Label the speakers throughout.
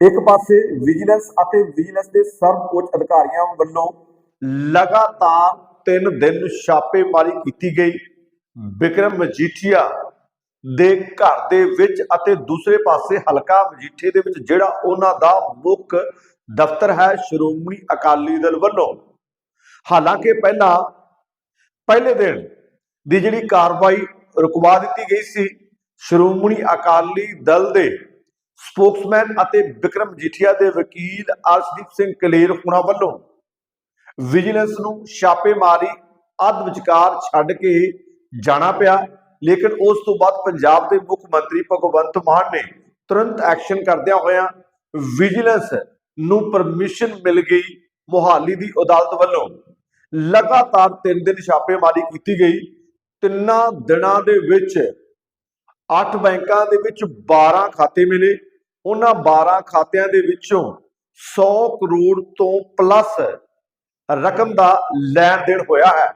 Speaker 1: ਇੱਕ ਪਾਸੇ ਵਿਜੀਲੈਂਸ ਅਤੇ ਵਿਜੀਲੈਂਸ ਦੇ ਸਰਵ ਉੱਚ ਅਧਿਕਾਰੀਆਂ ਵੱਲੋਂ ਲਗਾਤਾਰ 3 ਦਿਨ ਛਾਪੇਮਾਰੀ ਕੀਤੀ ਗਈ। ਵਿਕਰਮ ਮਜੀਠੀਆ ਦੇ ਘਰ ਦੇ ਵਿੱਚ ਅਤੇ ਦੂਸਰੇ ਪਾਸੇ ਹਲਕਾ ਮਜੀਠੇ ਦੇ ਵਿੱਚ, ਜਿਹੜਾ ਉਹਨਾਂ ਦਾ ਮੁੱਖ ਦਫ਼ਤਰ ਹੈ, ਸ਼੍ਰੋਮਣੀ ਅਕਾਲੀ ਦਲ ਵੱਲੋਂ। ਹਾਲਾਂਕਿ ਪਹਿਲਾਂ, ਪਹਿਲੇ ਦਿਨ ਦੀ ਜਿਹੜੀ ਕਾਰਵਾਈ ਰੁਕਵਾ ਦਿੱਤੀ ਗਈ ਸੀ, ਸ਼੍ਰੋਮਣੀ ਅਕਾਲੀ ਦਲ ਦੇ ਸਪੋਕਸਮੈਨ ਅਤੇ ਵਿਕਰਮ ਜੀਠੀਆ ਦੇ ਵਕੀਲ ਅਰਸ਼ਦੀਪ ਸਿੰਘ ਕਲੇਰ ਹੁਣਾਂ ਵੱਲੋਂ ਵਿਜੀਲੈਂਸ ਨੂੰ ਛਾਪੇਮਾਰੀ ਅੱਧ ਵਿਚਕਾਰ ਛੱਡ ਕੇ ਜਾਣਾ ਪਿਆ, ਲੇਕਿਨ ਉਸ ਤੋਂ ਬਾਅਦ ਪੰਜਾਬ ਦੇ ਮੁੱਖ ਮੰਤਰੀ ਭਗਵੰਤ ਮਾਨ ਨੇ ਤੁਰੰਤ ਐਕਸ਼ਨ ਕਰਦਿਆਂ ਹੋਇਆਂ ਵਿਜੀਲੈਂਸ ਨੂੰ ਪਰਮਿਸ਼ਨ ਮਿਲ ਗਈ ਮੁਹਾਲੀ ਦੀ ਅਦਾਲਤ ਵੱਲੋਂ। ਲਗਾਤਾਰ 3 ਦਿਨ ਛਾਪੇਮਾਰੀ ਕੀਤੀ ਗਈ। ਤਿੰਨਾਂ ਦਿਨਾਂ ਦੇ ਵਿੱਚ 8 ਬੈਂਕਾਂ ਦੇ ਵਿੱਚ 12 ਖਾਤੇ ਮਿਲੇ। ਉਹਨਾਂ 12 ਖਾਤਿਆਂ ਦੇ ਵਿੱਚੋਂ 100 ਕਰੋੜ ਤੋਂ ਪਲੱਸ ਰਕਮ ਦਾ ਲੈਣ ਦੇਣ ਹੋਇਆ ਹੈ।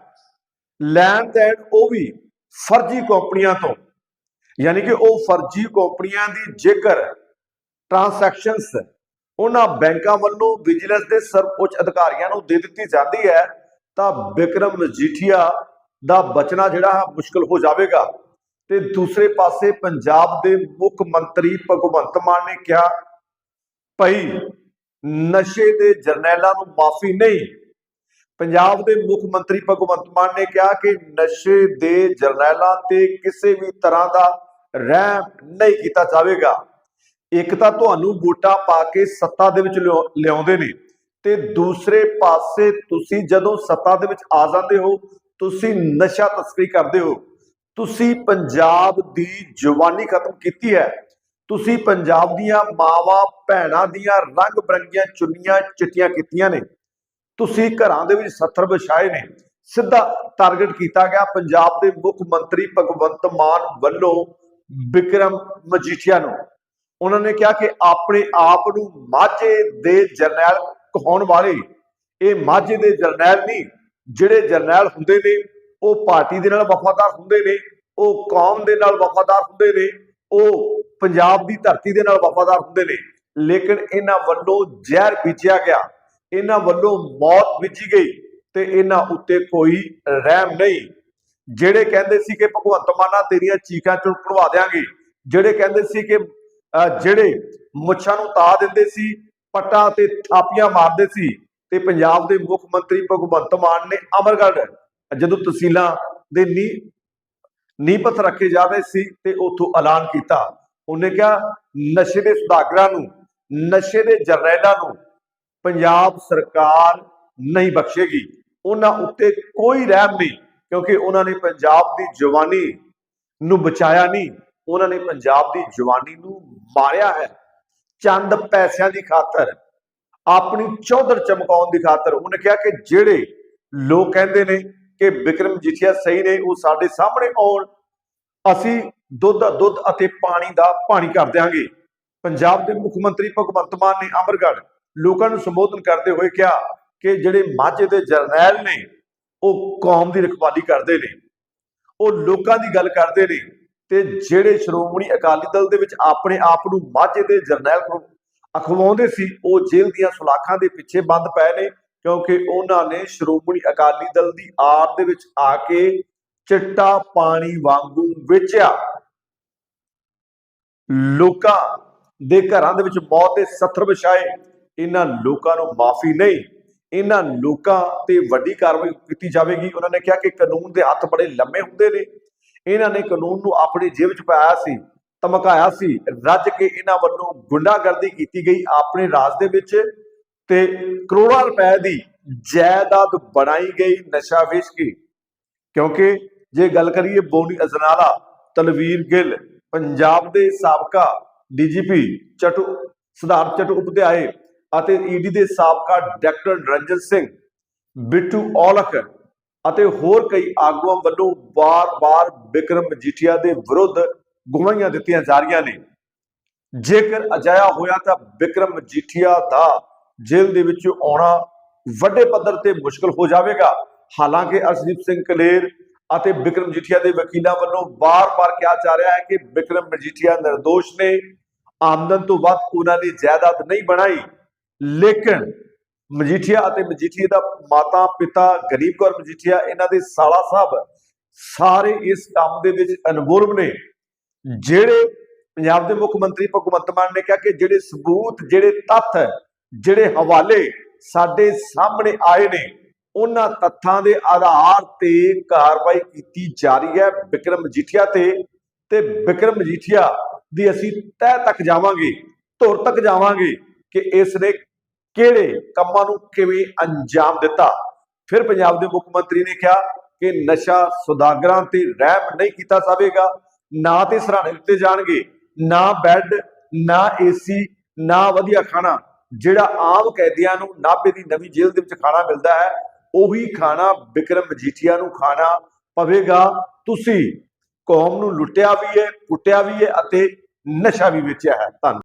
Speaker 1: ਲੈਣ ਦੇਣ ਉਹ ਵੀ ਫਰਜ਼ੀ ਕੰਪਨੀਆਂ ਤੋਂ। ਯਾਨੀ ਕਿ ਉਹ ਫਰਜ਼ੀ ਕੰਪਨੀਆਂ ਦੀ ਜੇਕਰ ਟ੍ਰਾਂਜੈਕਸ਼ਨਸ ਉਹਨਾਂ ਬੈਂਕਾਂ ਵੱਲੋਂ ਵਿਜੀਲੈਂਸ ਦੇ ਸਰਵ ਉੱਚ ਅਧਿਕਾਰੀਆਂ ਨੂੰ ਦੇ ਦਿੱਤੀ ਜਾਂਦੀ ਹੈ, ਤਾਂ ਵਿਕਰਮ ਮਜੀਠੀਆ ਦਾ ਬਚਣਾ ਜਿਹੜਾ ਹੈ ਮੁਸ਼ਕਲ ਹੋ ਜਾਵੇਗਾ। ਤੇ ਦੂਸਰੇ ਪਾਸੇ ਪੰਜਾਬ ਦੇ ਮੁੱਖ ਮੰਤਰੀ ਭਗਵੰਤ ਮਾਨ ਨੇ ਕਿਹਾ, ਭਈ ਨਸ਼ੇ ਦੇ ਜਰਨੈਲਾਂ ਨੂੰ ਮਾਫੀ ਨਹੀਂ। ਪੰਜਾਬ ਦੇ ਮੁੱਖ ਮੰਤਰੀ ਭਗਵੰਤ ਮਾਨ ਨੇ ਕਿਹਾ ਕਿ ਨਸ਼ੇ ਦੇ ਜਰਨੈਲਾਂ ਤੇ ਕਿਸੇ ਵੀ ਤਰ੍ਹਾਂ ਦਾ ਰਹਿਮ ਨਹੀਂ ਕੀਤਾ ਜਾਵੇਗਾ। ਇੱਕ ਤਾਂ ਤੁਹਾਨੂੰ ਵੋਟਾਂ ਪਾ ਕੇ ਸੱਤਾ ਦੇ ਵਿੱਚ ਲਿਆਉ- ਲਿਆਉਂਦੇ ਨੇ ਤੇ ਦੂਸਰੇ ਪਾਸੇ ਤੁਸੀਂ ਜਦੋਂ ਸੱਤਾ ਦੇ ਵਿੱਚ ਆ ਜਾਂਦੇ ਹੋ, ਤੁਸੀਂ ਨਸ਼ਾ ਤਸਕਰੀ ਕਰਦੇ ਹੋ। ਤੁਸੀਂ ਪੰਜਾਬ ਦੀ ਜਵਾਨੀ ਖਤਮ ਕੀਤੀ ਹੈ। ਤੁਸੀਂ ਪੰਜਾਬ ਦੀਆਂ ਮਾਵਾਂ, ਭੈਣਾਂ ਦੀਆਂ ਰੰਗ ਬਰੰਗੀਆਂ ਚੁੰਨੀਆਂ ਚਿੱਟੀਆਂ ਕੀਤੀਆਂ ਨੇ। ਤੁਸੀਂ ਘਰਾਂ ਦੇ ਵਿੱਚ ਸੱਥਰ ਵਿਛਾਏ ਨੇ। ਸਿੱਧਾ ਟਾਰਗੇਟ ਕੀਤਾ ਗਿਆ ਪੰਜਾਬ ਦੇ ਮੁੱਖ ਮੰਤਰੀ ਭਗਵੰਤ ਮਾਨ ਵੱਲੋਂ ਵਿਕਰਮ ਮਜੀਠੀਆ ਨੂੰ। ਉਹਨਾਂ ਨੇ ਕਿਹਾ ਕਿ ਆਪਣੇ ਆਪ ਨੂੰ ਮਾਝੇ ਦੇ ਜਰਨੈਲ ਕਹਾਉਣ ਵਾਲੇ। ਇਹ ਮਾਝੇ ਦੇ ਜਰਨੈਲ ਨਹੀਂ, ਜਿਹੜੇ ਜਰਨੈਲ ਹੁੰਦੇ ਨੇ ਉਹ ਪਾਰਟੀ ਦੇ ਨਾਲ ਵਫਾਦਾਰ ਹੁੰਦੇ ਨੇ ਉਹ ਕੌਮ ਦੇ ਨਾਲ ਵਫਾਦਾਰ ਹੁੰਦੇ ਨੇ ਉਹ ਪੰਜਾਬ ਦੀ ਧਰਤੀ ਦੇ ਨਾਲ ਵਫਾਦਾਰ ਹੁੰਦੇ ਨੇ। ਲੇਕਿਨ ਇਹਨਾਂ ਵੱਲੋਂ ਜ਼ਹਿਰ ਬੀਜਿਆ ਗਿਆ ਇਹਨਾਂ ਵੱਲੋਂ ਮੌਤ ਬੀਜੀ ਗਈ ਤੇ ਇਹਨਾਂ ਉੱਤੇ ਕੋਈ ਰਹਿਮ ਨਹੀਂ। ਜਿਹੜੇ ਕਹਿੰਦੇ ਸੀ ਕਿ ਭਗਵੰਤ ਮਾਨਾ ਤੇਰੀਆਂ ਚੀਕਾਂ ਚੁਣ ਕਢਵਾ ਦੇਾਂਗੇ ਜਿਹੜੇ ਕਹਿੰਦੇ ਸੀ ਕਿ ਅਹ, ਜਿਹੜੇ ਮੁੱਛਾਂ ਨੂੰ ਤਾ ਦਿੰਦੇ ਸੀ ਪੱਟਾਂ ਤੇ ਥਾਪੀਆਂ ਮਾਰਦੇ ਸੀ ਤੇ ਪੰਜਾਬ ਦੇ ਮੁੱਖ ਮੰਤਰੀ ਭਗਵੰਤ ਮਾਨ ਨੇ ਅਮਰਗੜ੍ਹ ਜਦੋਂ ਤਹਿਸੀਲਾਂ ਦੇ ਨੀ ਨੀਪਤ ਰੱਖੇ ਜਾ ਰਹੇ ਸੀ ਤੇ ਉਥੋਂ ਐਲਾਨ ਕੀਤਾ। ਉਹਨੇ ਕਿਹਾ, ਨਸ਼ੇ ਦੇ ਸੁਦਾਗਰਾਂ ਨੂੰ, ਨਸ਼ੇ ਦੇ ਜਰਨੈਲਾਂ ਨੂੰ ਪੰਜਾਬ ਸਰਕਾਰ ਨਹੀਂ ਬਖਸ਼ੇਗੀ। ਉਹਨਾਂ ਉੱਤੇ ਕੋਈ ਰਹਿਮ ਨਹੀਂ, ਕਿਉਂਕਿ ਉਹਨਾਂ ਨੇ ਪੰਜਾਬ ਦੀ ਜਵਾਨੀ ਨੂੰ ਬਚਾਇਆ ਨਹੀਂ, ਉਹਨਾਂ ਨੇ ਪੰਜਾਬ ਦੀ ਜਵਾਨੀ ਨੂੰ ਮਾਰਿਆ ਹੈ। ਚੰਦ ਪੈਸਿਆਂ ਦੀ ਖਾਤਰ, ਆਪਣੀ ਚੌਧਰ ਚਮਕਾਉਣ ਦੀ ਖਾਤਰ ਉਹਨੇ ਕਿਹਾ ਕਿ ਜਿਹੜੇ ਲੋਕ ਕਹਿੰਦੇ ਨੇ ਕਿ ਵਿਕਰਮ ਜੀਠੀਆ ਸਹੀ ਨੇ, ਉਹ ਸਾਡੇ ਸਾਹਮਣੇ ਆਉਣ। ਅਸੀਂ ਦੁੱਧ ਦਾ ਦੁੱਧ ਅਤੇ ਪਾਣੀ ਦਾ ਪਾਣੀ ਕਰ ਦਿਆਂਗੇ। ਪੰਜਾਬ ਦੇ ਮੁੱਖ ਮੰਤਰੀ ਭਗਵੰਤ ਮਾਨ ਨੇ ਅਮਰਗੜ੍ਹ ਲੋਕਾਂ ਨੂੰ ਸੰਬੋਧਨ ਕਰਦੇ ਹੋਏ ਕਿਹਾ ਕਿ ਜਿਹੜੇ ਮਾਝੇ ਦੇ ਜਰਨੈਲ ਨੇ, ਉਹ ਕੌਮ ਦੀ ਰਖਵਾਲੀ ਕਰਦੇ ਨੇ। ਉਹ ਲੋਕਾਂ ਦੀ ਗੱਲ ਕਰਦੇ ਨੇ ਤੇ ਜਿਹੜੇ ਸ਼੍ਰੋਮਣੀ ਅਕਾਲੀ ਦਲ ਦੇ ਵਿੱਚ ਆਪਣੇ ਆਪ ਨੂੰ ਮਾਝੇ ਦੇ ਜਰਨੈਲ ਅਖਵਾਉਂਦੇ ਸੀ, ਉਹ ਜੇਲ੍ਹ ਦੀਆਂ ਸੁਲਾਖਾਂ ਦੇ ਪਿੱਛੇ ਬੰਦ ਪਏ ਨੇ। ਕਿਉਂਕਿ ਉਹਨਾਂ ਨੇ ਸ਼੍ਰੋਮਣੀ ਅਕਾਲੀ ਦਲ ਦੀ ਆੜ ਦੇ ਵਿੱਚ ਆ ਕੇ ਚਿੱਟਾ ਪਾਣੀ ਵਾਂਗੂ ਵੇਚਿਆ। ਲੋਕਾਂ ਦੇ ਘਰਾਂ ਦੇ ਵਿੱਚ ਮੌਤ ਦੇ ਸੱਥਰ ਵਿਛਾਏ। ਇਹਨਾਂ ਲੋਕਾਂ ਨੂੰ ਮਾਫੀ ਨਹੀਂ। ਇਹਨਾਂ ਲੋਕਾਂ ਤੇ ਵੱਡੀ ਕਾਰਵਾਈ ਕੀਤੀ ਜਾਵੇਗੀ। ਉਹਨਾਂ ਨੇ ਕਿਹਾ ਕਿ ਕਾਨੂੰਨ ਦੇ ਹੱਥ ਬੜੇ ਲੰਮੇ ਹੁੰਦੇ ਨੇ। ਇਹਨਾਂ ਨੇ ਕਾਨੂੰਨ ਨੂੰ ਆਪਣੀ ਜੇਬ ਵਿੱਚ ਪਾਇਆ ਸੀ, ਧਮਕਾਇਆ ਸੀ। ਰੱਜ ਕੇ ਇਹਨਾਂ ਵੱਲੋਂ ਗੁੰਡਾਗਰਦੀ ਕੀਤੀ ਗਈ। ਆਪਣੇ ਰਾਜ ਦੇ ਵਿੱਚ ਤੇ ਕਰੋੜਾਂ ਰੁਪਏ ਦੀ ਜਾਇਦਾਦ ਬਣਾਈ ਗਈ ਨਸ਼ਾ ਵੇਚ ਕੇ। ਕਿਉਂਕਿ ਜੇ ਗੱਲ ਕਰੀਏ ਬੋਨੀ ਅਜਨਾਲਾ, ਤਲਵੀਰ ਗਿੱਲ, ਪੰਜਾਬ ਦੇ ਸਾਬਕਾ ਡੀਜੀਪੀ ਚਟੂ ਸਿਧਾਰਥ ਚਟੂ ਉਪਧਿਆਏ ਅਤੇ ਈਡੀ ਦੇ ਸਾਬਕਾ ਡਾਇਰੈਕਟਰ ਰੰਜਨ ਸਿੰਘ, ਬਿੱਟੂ ਔਲਖ ਅਤੇ ਹੋਰ ਕਈ ਆਗੂਆਂ ਵੱਲੋਂ ਬਾਰ ਬਾਰ ਵਿਕਰਮ ਮਜੀਠੀਆ ਦੇ ਵਿਰੁੱਧ ਗਵਾਹੀਆਂ ਦਿੱਤੀਆਂ ਜਾ ਰਹੀਆਂ ਨੇ। ਜੇਕਰ ਅਜਾਇਆ ਹੋਇਆ ਤਾਂ ਵਿਕਰਮ ਮਜੀਠੀਆ ਦਾ ਜੇਲ੍ਹ ਦੇ ਵਿੱਚ ਆਉਣਾ ਵੱਡੇ ਪੱਧਰ ਤੇ ਮੁਸ਼ਕਲ ਹੋ ਜਾਵੇਗਾ। ਹਾਲਾਂਕਿ ਅਰਸ਼ਦੀਪ ਸਿੰਘ ਕਲੇਰ ਅਤੇ ਵਿਕਰਮ ਮਜੀਠੀਆ ਦੇ ਵਕੀਲਾਂ ਵੱਲੋਂ ਬਾਰ-ਬਾਰ ਕਿਹਾ ਜਾ ਰਿਹਾ ਹੈ ਕਿ ਵਿਕਰਮ ਮਜੀਠੀਆ ਨਿਰਦੋਸ਼ ਨੇ। ਆਮਦਨ ਤੋਂ ਵੱਧ ਉਹਨਾਂ ਨੇ ਜਾਇਦਾਦ ਨਹੀਂ ਬਣਾਈ। ਲੇਕਿਨ ਮਜੀਠੀਆ ਅਤੇ ਮਜੀਠੀਆ ਦਾ ਮਾਤਾ, ਪਿਤਾ, ਗਰੀਬ ਕੌਰ ਮਜੀਠੀਆ, ਇਹਨਾਂ ਦੇ ਸਾਲਾ ਸਾਹਿਬ ਸਾਰੇ ਇਸ ਕੰਮ ਦੇ ਵਿੱਚ ਇਨਵੋਲਵ ਨੇ। ਜਿਹੜੇ ਪੰਜਾਬ ਦੇ ਮੁੱਖ ਮੰਤਰੀ ਭਗਵੰਤ ਮਾਨ ਨੇ ਕਿਹਾ ਕਿ ਜਿਹੜੇ ਸਬੂਤ, ਜਿਹੜੇ ਤੱਥ ਜਿਹੜੇ ਹਵਾਲੇ ਸਾਡੇ ਸਾਹਮਣੇ ਆਏ ਨੇ, ਉਹਨਾਂ ਤੱਥਾਂ ਦੇ ਆਧਾਰ ਤੇ ਕਾਰਵਾਈ ਕੀਤੀ ਜਾ ਰਹੀ ਹੈ ਵਿਕਰਮ ਮਜੀਠੀਆ ਤੇ ਤੇ ਵਿਕਰਮ ਮਜੀਠੀਆ ਦੀ ਅਸੀਂ ਤਹਿ ਤੱਕ ਜਾਵਾਂਗੇ, ਧੁਰ ਤੱਕ ਜਾਵਾਂਗੇ ਕਿ ਇਸ ਨੇ ਕਿਹੜੇ ਕੰਮਾਂ ਨੂੰ ਕਿਵੇਂ ਅੰਜਾਮ ਦਿੱਤਾ। ਫਿਰ ਪੰਜਾਬ ਦੇ ਮੁੱਖ ਮੰਤਰੀ ਨੇ ਕਿਹਾ ਕਿ ਨਸ਼ਾ ਸੁਦਾਗਰਾਂ ਤੇ ਰਹਿਮ ਨਹੀਂ ਕੀਤਾ ਜਾਵੇਗਾ, ਨਾ ਤੇ ਸਰਾਣੇ ਦਿੱਤੇ ਜਾਣਗੇ, ਨਾ ਬੈੱਡ, ਨਾ ਏਸੀ, ਨਾ ਵਧੀਆ ਖਾਣਾ। ਜਿਹੜਾ ਆਮ ਕੈਦੀਆਂ ਨੂੰ ਨਾਭੇ ਦੀ ਨਵੀਂ ਜੇਲ੍ਹ ਦੇ ਵਿੱਚ ਖਾਣਾ ਮਿਲਦਾ ਹੈ, ਉਹੀ ਖਾਣਾ ਵਿਕਰਮ ਮਜੀਠੀਆ ਨੂੰ ਖਾਣਾ ਪਵੇਗਾ। ਤੁਸੀਂ ਕੌਮ ਨੂੰ ਲੁੱਟਿਆ ਵੀ ਹੈ ਕੁੱਟਿਆ ਵੀ ਹੈ ਅਤੇ ਨਸ਼ਾ ਵੀ ਵੇਚਿਆ ਹੈ। ਧੰਨਵਾਦ।